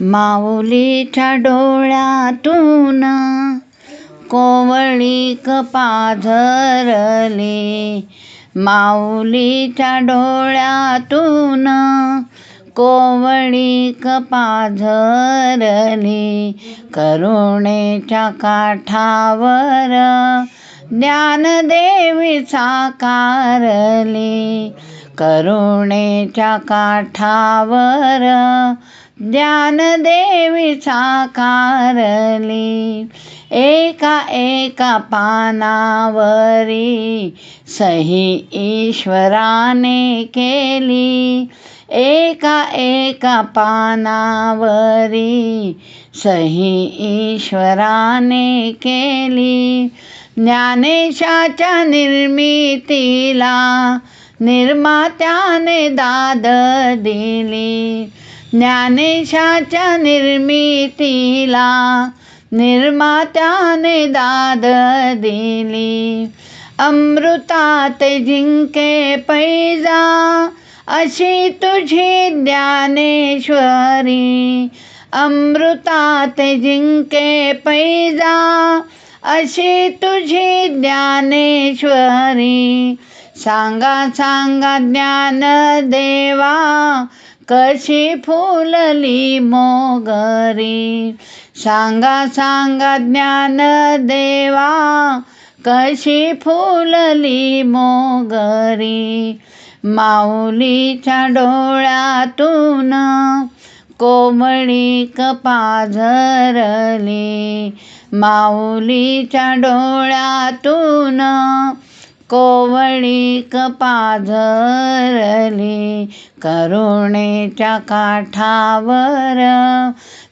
माऊलीच्या डोळ्यातून कोवळीक पाझरली माऊलीच्या डोळ्यातून कोवळीक पाझरली करुणेच्या काठावर ज्ञानदेवी साकारली करुणेच्या काठावर ज्ञानदेवी साकारली एका एका पानावरी सही ईश्वराने केली. एका एका पानावरी सही ईश्वराने केली. ज्ञानेशाच्या निर्मितीला निर्मात्याने दाद दिली. ज्ञानेशाच्या निर्मितीला निर्मात्याने दाद दिली. अमृतात जिंके पैजा अशी तुझी ज्ञानेश्वरी. अमृतात जिंके पैजा अशी तुझी ज्ञानेश्वरी. सांगा सांगा ज्ञान देवा कशी फुलली मोगरी? सांगा सांगा ज्ञान देवा कशी फुलली मोगरी? माऊलीच्या डोळ्यातून कोंबडी कपा झरली. माऊलीच्या डोळ्यातून कोवळीक पाझरली करुणेच्या काठावर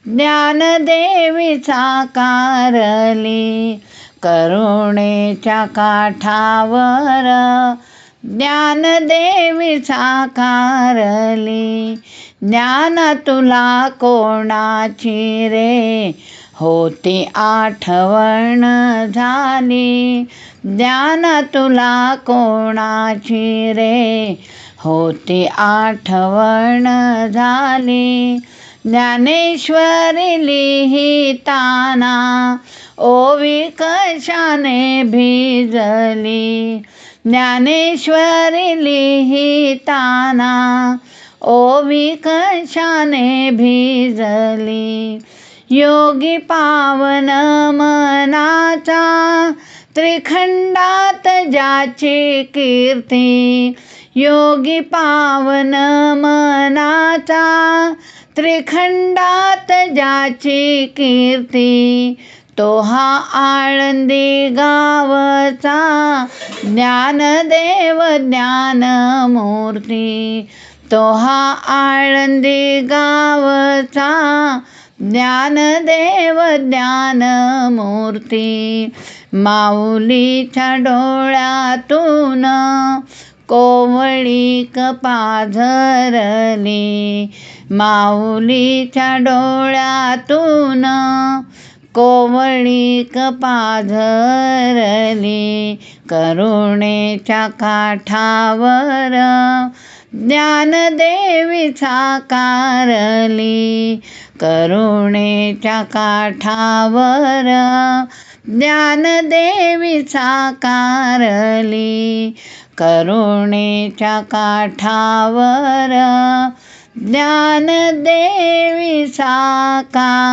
ज्ञानदेवी साकारली करुणेच्या काठावर ज्ञानदेवी साकारली ज्ञान तुला कोणाची रे होते आठवण झाली. ज्ञान तुला कोणाची रे? होते आठवण झाली. ज्ञानेश्वरी लिहिताना ओवी कशाने भिजली? ज्ञानेश्वरी लिहिताना ओवी कशाने भिजली? योगी पावन मनाचा त्रिखंडात ज्याची कीर्ती. योगी पावन मनाचा त्रिखंडात ज्याची कीर्ती. तो हा आळंदी गावचा ज्ञानदेव ज्ञानमूर्ती. तो हा आळंदी गावचा ज्ञानदेव ज्ञानमूर्ती. माऊलीच्या डोळ्यातून कोवळीक पाझरली माऊलीच्या डोळ्यातून कोवळीक पाझरली करुणेच्या काठावर ज्ञानदेवी साकारली करुणेच्या काठावर ज्ञानदेवी साकारली करुणेच्या काठावर ज्ञानदेवी साकारली